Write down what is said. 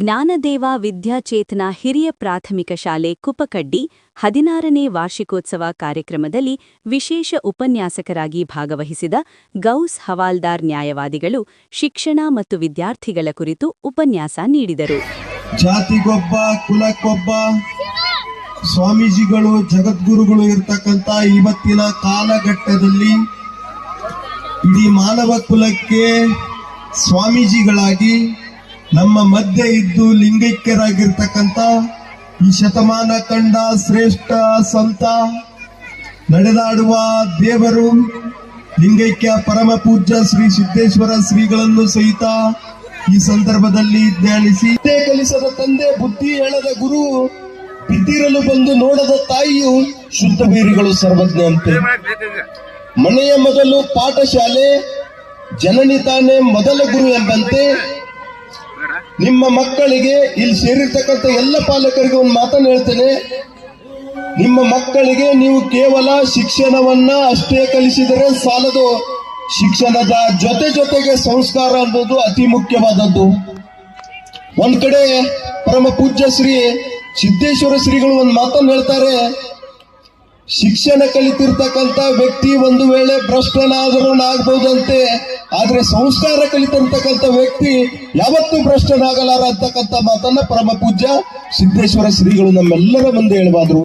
ಜ್ಞಾನದೇವ ವಿದ್ಯಾಚೇತನ ಹಿರಿಯ ಪ್ರಾಥಮಿಕ ಶಾಲೆ ಕುಪಕಡ್ಡಿ ಹದಿನಾರನೇ ವಾರ್ಷಿಕೋತ್ಸವ ಕಾರ್ಯಕ್ರಮದಲ್ಲಿ ವಿಶೇಷ ಉಪನ್ಯಾಸಕರಾಗಿ ಭಾಗವಹಿಸಿದ ಗೌಸ್ ಹವಾಲ್ದಾರ್ ನ್ಯಾಯವಾದಿಗಳು ಶಿಕ್ಷಣ ಮತ್ತು ವಿದ್ಯಾರ್ಥಿಗಳ ಕುರಿತು ಉಪನ್ಯಾಸ ನೀಡಿದರು. ಜಾತಿಗೊಬ್ಬ, ಕುಲಕ್ಕೊಬ್ಬ, ಸ್ವಾಮೀಜಿಗಳು, ಜಗದ್ಗುರುಗಳು ಇರ್ತಕ್ಕಂಥ ಇವತ್ತಿನ ಕಾಲಘಟ್ಟದಲ್ಲಿ ಇಡೀ ಮಾನವ ಕುಲಕ್ಕೆ ಸ್ವಾಮೀಜಿಗಳಾಗಿ ನಮ್ಮ ಮಧ್ಯೆ ಇದ್ದು ಲಿಂಗೈಕ್ಯರಾಗಿರ್ತಕ್ಕಂಥ ಈ ಶತಮಾನ ಕಂಡ ಶ್ರೇಷ್ಠ ಸಂತ ನಡೆದಾಡುವ ದೇವರು ಲಿಂಗೈಕ್ಯ ಪರಮ ಪೂಜ್ಯ ಶ್ರೀ ಸಿದ್ದೇಶ್ವರ ಶ್ರೀಗಳನ್ನು ಸಹಿತ ಈ ಸಂದರ್ಭದಲ್ಲಿ ಧ್ಯಾನಿಸಿ. ಕಲಿಸದ ತಂದೆ, ಬುದ್ಧಿ ಹೇಳದ ಗುರು, ಬಿದ್ದಿರಲು ಬಂದು ನೋಡದ ತಾಯಿಯು ಶುದ್ಧ ಬೀರಿಗಳು ಸರ್ವಜ್ಞ ಅಂತೆ. ಮನೆಯ ಮೊದಲು ಪಾಠಶಾಲೆ, ಜನನಿ ತಾನೇ ಮೊದಲ ಗುರು ಎಂಬಂತೆ ನಿಮ್ಮ ಮಕ್ಕಳಿಗೆ ಇಲ್ಲಿ ಸೇರಿರ್ತಕ್ಕಂಥ ಎಲ್ಲ ಪಾಲಕರಿಗೆ ಒಂದು ಮಾತನ್ನು ಹೇಳ್ತೇನೆ. ನಿಮ್ಮ ಮಕ್ಕಳಿಗೆ ನೀವು ಕೇವಲ ಶಿಕ್ಷಣವನ್ನ ಅಷ್ಟೇ ಕಲಿಸಿದರೆ ಸಾಲದು. ಶಿಕ್ಷಣದ ಜೊತೆ ಜೊತೆಗೆ ಸಂಸ್ಕಾರ ಅನ್ನೋದು ಅತಿ ಮುಖ್ಯವಾದದ್ದು. ಒಂದ್ ಕಡೆ ಪರಮ ಪೂಜ್ಯ ಶ್ರೀ ಸಿದ್ದೇಶ್ವರ ಶ್ರೀಗಳು ಒಂದು ಮಾತನ್ನು ಹೇಳ್ತಾರೆ. ಶಿಕ್ಷಣ ಕಲಿತಿರ್ತಕ್ಕಂಥ ವ್ಯಕ್ತಿ ಒಂದು ವೇಳೆ ಭ್ರಷ್ಟನಾದರೂ ಆದರೆ ಆದ್ರೆ ಸಂಸ್ಕಾರ ಕಲಿತಿರ್ತಕ್ಕಂಥ ವ್ಯಕ್ತಿ ಯಾವತ್ತೂ ಭ್ರಷ್ಟನಾಗಲಾರ ಅಂತಕ್ಕಂಥ ಮಾತನ್ನ ಪರಮ ಪೂಜ್ಯ ಸಿದ್ದೇಶ್ವರ ಶ್ರೀಗಳು ನಮ್ಮೆಲ್ಲರ ಮುಂದೆ ಹೇಳ್ಬಾದ್ರು